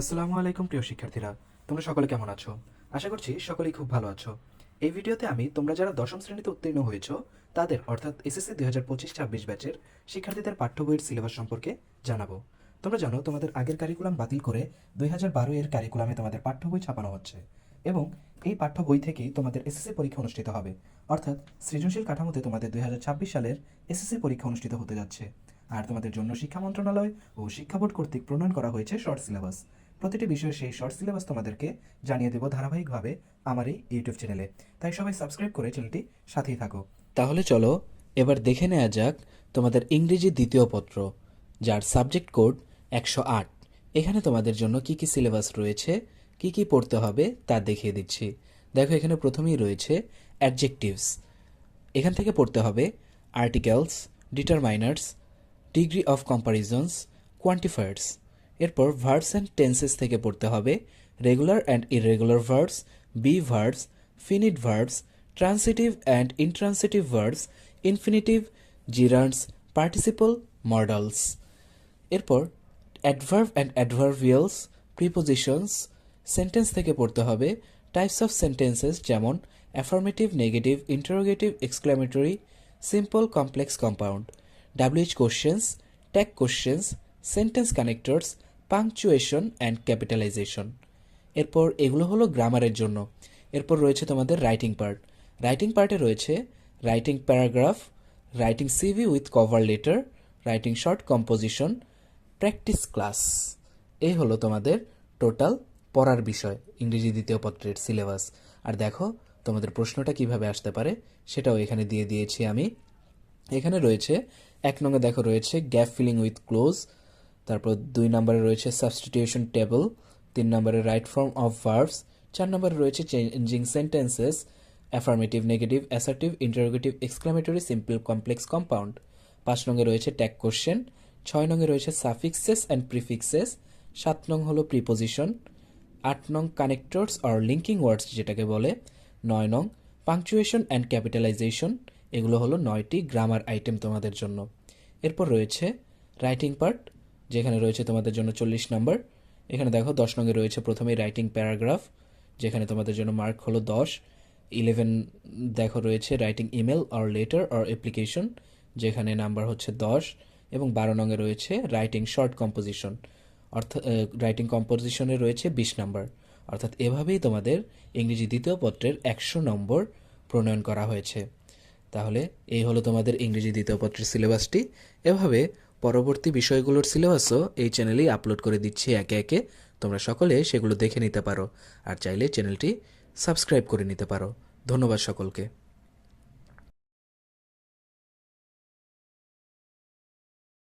আসসালামু আলাইকুম, প্রিয় শিক্ষার্থীরা। তোমরা সকলে কেমন আছো? আশা করছি সকলেই খুব ভালো আছো। এই ভিডিওতে আমি তোমরা যারা দশম শ্রেণীতে উত্তীর্ণ হয়েছো, তাদের অর্থাৎ এসএসসি দুই হাজার পঁচিশ ছাব্বিশ ব্যাচের শিক্ষার্থীদের পাঠ্য বইয়ের সিলেবাস সম্পর্কে জানাব। তোমরা জানো, তোমাদের আগের কারিকুলাম বাতিল করে দুই হাজার বারো এর কারিকুলামে তোমাদের পাঠ্য বই ছাপানো হচ্ছে এবং এই পাঠ্য বই থেকেই তোমাদের এসএসসি পরীক্ষা অনুষ্ঠিত হবে। অর্থাৎ সৃজনশীল কাঠামোতে তোমাদের দুই হাজার ছাব্বিশ সালের এসএসসি পরীক্ষা অনুষ্ঠিত হতে যাচ্ছে। আর তোমাদের জন্য শিক্ষা মন্ত্রণালয় ও শিক্ষা বোর্ড কর্তৃক প্রণয়ন করা হয়েছে শর্ট সিলেবাস প্রতিটি বিষয়ে সেই শর্ট সিলেবাস তোমাদেরকে জানিয়ে দেবো ধারাবাহিকভাবে আমার এই ইউটিউব চ্যানেলে তাই সবাই সাবস্ক্রাইব করে চ্যানেলটি সাথেই থাকো। তাহলে চলো, এবার দেখে নেওয়া যাক তোমাদের ইংরেজি দ্বিতীয় পত্র, যার সাবজেক্ট কোড একশো আট। এখানে তোমাদের জন্য কি কি সিলেবাস রয়েছে, কি কি পড়তে হবে তা দেখিয়ে দিচ্ছি। দেখো, এখানে প্রথমেই রয়েছে অ্যাডজেক্টিভস এখান থেকে পড়তে হবে articles determiners degree of comparisons quantifiers এরপর ভার্বস অ্যান্ড টেন্সেস থেকে পড়তে হবে। Regular and irregular verbs be verbs finite verbs transitive and intransitive verbs infinitive gerunds participle modals এরপর adverb and adverbials prepositions sentence থেকে পড়তে হবে। টাইপস অফ সেন্টেন্সেস যেমন affirmative negative interrogative exclamatory simple complex compound WH questions tag questions sentence connectors punctuation and capitalization এরপর এগুলো হলো গ্রামারের জন্য। এরপর রয়েছে তোমাদের রাইটিং পার্ট রাইটিং পার্টে রয়েছে writing paragraph writing CV with cover letter writing short composition practice class এই হলো তোমাদের টোটাল পড়ার বিষয়, ইংরেজি দ্বিতীয় পত্রের সিলেবাস আর দেখো তোমাদের প্রশ্নটা কীভাবে আসতে পারে, সেটাও এখানে দিয়ে দিয়েছি আমি। এখানে রয়েছে, এক নম্বরে দেখো রয়েছে গ্যাপ ফিলিং উইথ ক্লোজ তারপর দুই নম্বরে রয়েছে সাবস্টিটিউশন টেবল তিন নম্বরে রাইট ফর্ম অফ ভার্বস চার নম্বরে রয়েছে changing sentences affirmative negative assertive interrogative exclamatory simple complex compound পাঁচ নঙ্গে রয়েছে ট্যাগ কোশ্চেন ছয় নঙ্গে রয়েছে সাফিক্সেস অ্যান্ড প্রিফিক্সেস সাত নং হলো প্রিপোজিশন আট নং কানেক্টরস অর লিঙ্কিং ওয়ার্ডস যেটাকে বলে, নয় নং পাংচুয়েশন অ্যান্ড ক্যাপিটালাইজেশন এগুলো হলো নয়টি গ্রামার আইটেম তোমাদের জন্য। এরপর রয়েছে রাইটিং পার্ট যেখানে রয়েছে তোমাদের জন্য চল্লিশ নম্বর। এখানে দেখো দশ নঙ্গে রয়েছে প্রথমেই রাইটিং প্যারাগ্রাফ যেখানে তোমাদের জন্য মার্ক হলো দশ। ইলেভেন দেখো রয়েছে writing email or letter or application যেখানে নাম্বার হচ্ছে দশ। এবং বারো নঙ্গে রয়েছে রাইটিং শর্ট কম্পোজিশন অর্থাৎ রাইটিং কম্পোজিশনে রয়েছে বিশ নম্বর। অর্থাৎ এভাবেই তোমাদের ইংরেজি দ্বিতীয় পত্রের একশো নম্বর প্রণয়ন করা হয়েছে। তাহলে এই হলো তোমাদের ইংরেজি দ্বিতীয় পত্রের সিলেবাসটি এভাবে পরবর্তী বিষয়গুলোর সিলেবাসও এই চ্যানেলেই আপলোড করে দিচ্ছি একে একে। তোমরা সকলে সেগুলো দেখে নিতে পারো। আর চাইলে চ্যানেলটি সাবস্ক্রাইব করে নিতে পারো। ধন্যবাদ সকলকে।